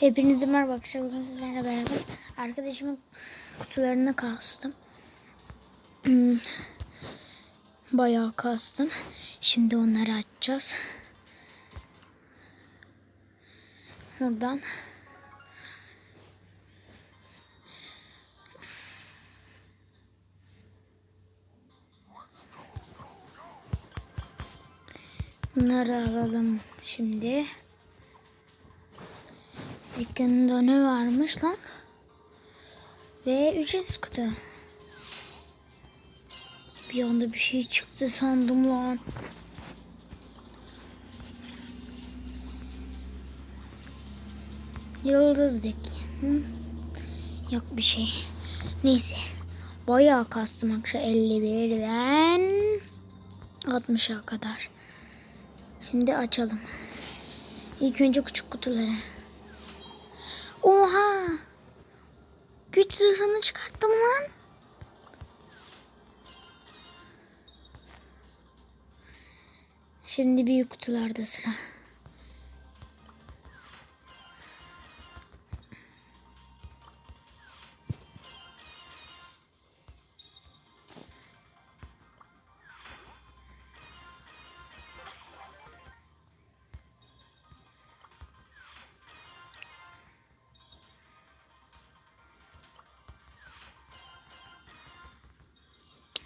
Hepinize merhaba arkadaşlar. Bugün sizlerle beraber arkadaşımın kutularını kastım. Hmm, Bayağı kastım. Şimdi onları açacağız. Buradan. Bunları alalım şimdi. Dükkanında ne varmış lan? Ve ücretsiz kutu. Bir anda bir şey çıktı sandım lan. Yıldız dükkanı. Yok bir şey. Neyse. Bayağı kastım akşam 51'den 60'a kadar. Şimdi açalım. İlk önce küçük kutuları. Oha! Güç zırhını çıkarttım lan. Şimdi büyük kutularda sıra.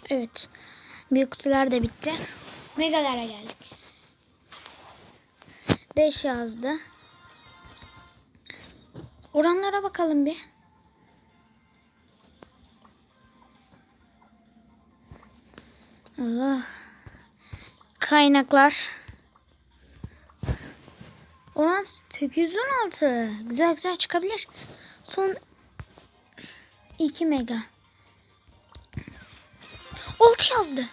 Evet. Büyük kutular da bitti. Megalara geldik. 5 yazdı. Oranlara bakalım bir. Allah. Kaynaklar. Oran 816. Güzel güzel çıkabilir. Son 2 mega. 6 yazdı.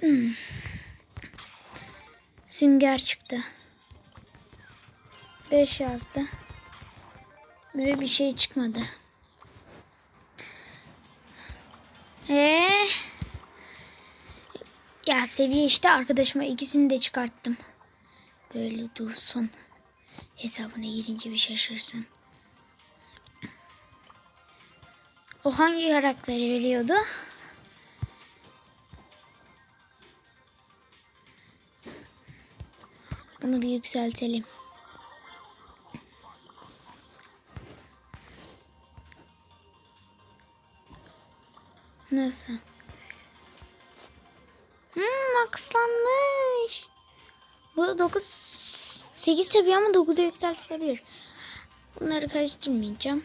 Hmm. Sünger çıktı. 5 yazdı. Böyle bir şey çıkmadı. Ee, ya seviye işte arkadaşıma ikisini de çıkarttım. Böyle dursun. Hesabına girince bir şaşırsın. O hangi karakteri veriyordu? Bunu bir yükseltelim. Nasıl? Hmm, maxlanmış. Bu 9 8 seviye ama 9'a yükseltilebilir. Bunları karıştırmayacağım.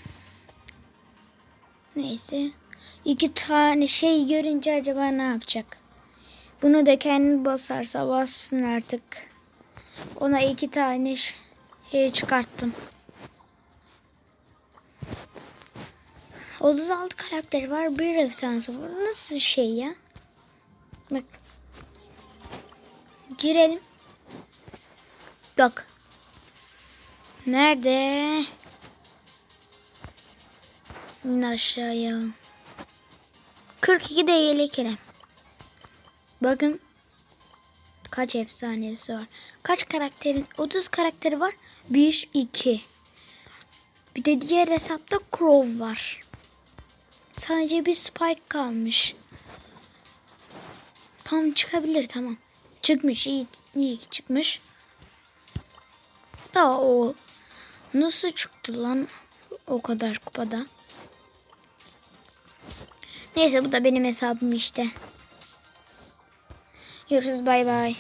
Neyse. İki tane şey görünce acaba ne yapacak? Bunu da kendi basarsa bassın artık. Ona iki tane şey çıkarttım. 36 karakteri var. Bir efsanesi var. Nasıl şey ya? Bak. Girelim. Bak. Nerede? İn aşağıya. 42 de yelek Kerem. Bakın. Kaç efsanesi var. Kaç karakterin? 30 karakteri var. 1, 2. Bir de diğer hesapta Crow var. Sadece bir Spike kalmış. Tam çıkabilir tamam. Çıkmış iyi, iyi ki çıkmış. Da o nasıl çıktı lan o kadar kupada? Neyse bu da benim hesabım işte. Görüşürüz bay bay.